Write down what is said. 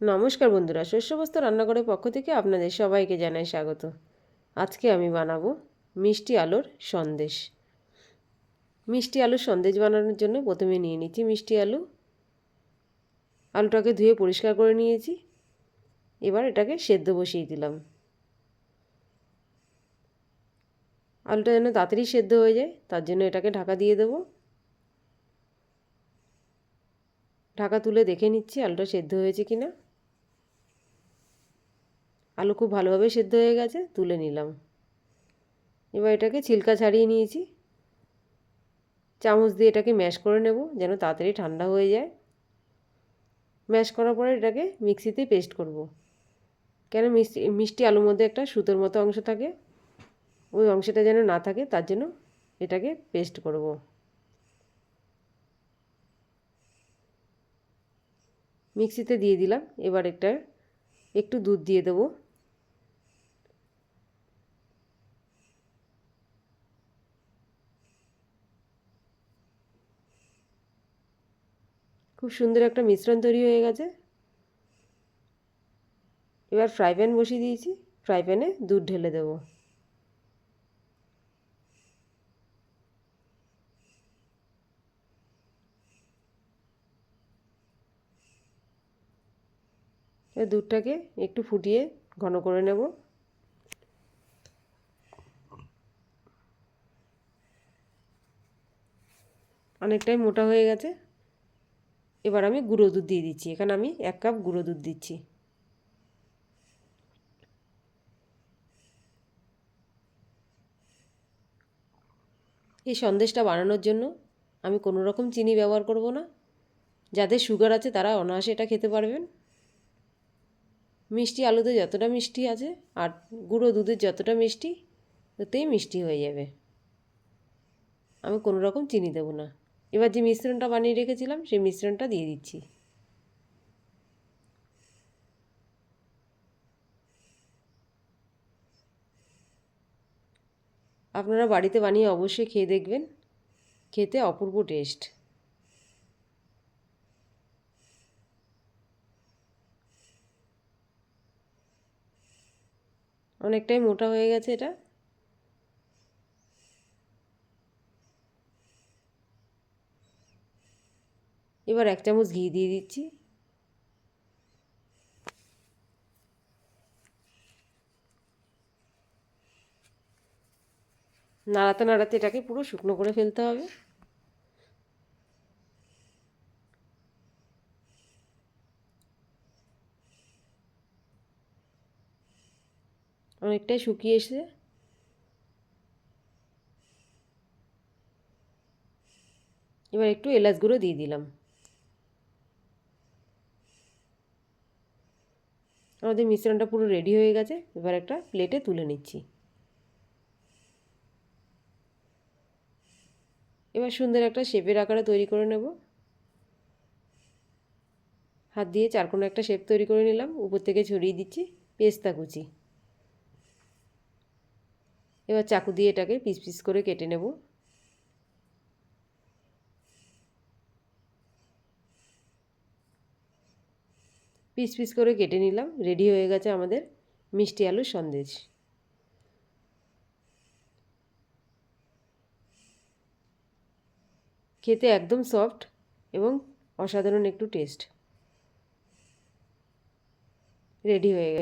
নমস্কার বন্ধুরা শস্যবস্ত রান্নাঘরের পক্ষ থেকে আপনাদের সবাইকে জানাই স্বাগত। আজকে আমি বানাবো মিষ্টি আলুর সন্দেশ। মিষ্টি আলুর সন্দেশ বানানোর জন্য প্রথমে নিয়ে নিচ্ছি মিষ্টি আলু। আলুটাকে ধুয়ে পরিষ্কার করে নিয়েছি। এবার এটাকে সেদ্ধ বসিয়ে দিলাম। আলুটা যেন তাড়াতাড়ি সেদ্ধ হয়ে যায়, তার জন্য এটাকে ঢাকা দিয়ে দেবো। ঢাকা তুলে দেখে নিচ্ছি আলুটা সেদ্ধ হয়েছে কি না আলু খুব ভালোভাবে সেদ্ধ হয়ে গেছে, তুলে নিলাম এবার এটাকে ছিলকা ছাড়িয়ে নিয়েছি চামচ দিয়ে এটাকে ম্যাশ করে নেব যেন তাড়াতাড়ি ঠান্ডা হয়ে যায় ম্যাশ করার পরে এটাকে মিক্সিতে পেস্ট করব। কেন মিষ্টি মিষ্টি আলুর মধ্যে একটা সুতোর মতো অংশ থাকে, ওই অংশটা যেন না থাকে তার জন্য এটাকে পেস্ট করব। মিক্সিতে দিয়ে দিলাম, এবার একটা একটু দুধ দিয়ে দেবো খুব সুন্দর একটা মিশ্রণ তৈরি হয়ে গেছে। এবার ফ্রাই প্যান বসিয়ে দিয়েছি। ফ্রাই প্যানে দুধ ঢেলে দেবো। দুধটাকে একটু ফুটিয়ে ঘন করে নেব। অনেকটাই মোটা হয়ে গেছে। এবার আমি গুঁড়ো দুধ দিয়ে দিচ্ছি। এখানে আমি এক কাপ গুঁড়ো দুধ দিচ্ছি। এই সন্দেশটা বানানোর জন্য আমি কোনো রকম চিনি ব্যবহার করব না। যাদের সুগার আছে তারা অনায়াসে এটা খেতে পারবেন। মিষ্টি আলুতে যতটা মিষ্টি আছে আর গুঁড়ো দুধের যতটা মিষ্টি ওতেই মিষ্টি হয়ে যাবে। আমি কোনো রকম চিনি দেবো না। এবার যে মিশ্রণটা বানিয়ে রেখেছিলাম, সেই মিশ্রণটা দিয়ে দিচ্ছি। আপনারা বাড়িতে বানিয়ে অবশ্যই খেয়ে দেখবেন। খেতে অপূর্ব টেস্ট। অনেকটাই মোটা হয়ে গেছে এটা। এবার এক চামচ ঘি দিয়ে দিচ্ছি। নাড়াতে নাড়াতে এটাকে পুরো শুকনো করে ফেলতে হবে। অনেকটাই শুকিয়ে এসে এবার একটু এলাচ গুঁড়ো দিয়ে দিলাম। আমাদের মিশ্রণটা পুরো রেডি হয়ে গেছে। এবার একটা প্লেটে তুলে নিচ্ছি। এবার সুন্দর একটা শেপের আকারে তৈরি করে নেব। হাত দিয়ে চারকোনা একটা শেপ তৈরি করে নিলাম। উপর থেকে ছড়িয়ে দিচ্ছি পেস্তা কুচি। এবার চাকু দিয়ে এটাকে পিস পিস করে কেটে নেব। পিস পিস করে কেটে নিলাম, রেডি হয়ে গেছে আমাদের মিষ্টি আলু সন্দেশ। খেতে একদম সফট এবং অসাধারণ একটু টেস্ট। রেডি হয়ে গেছে।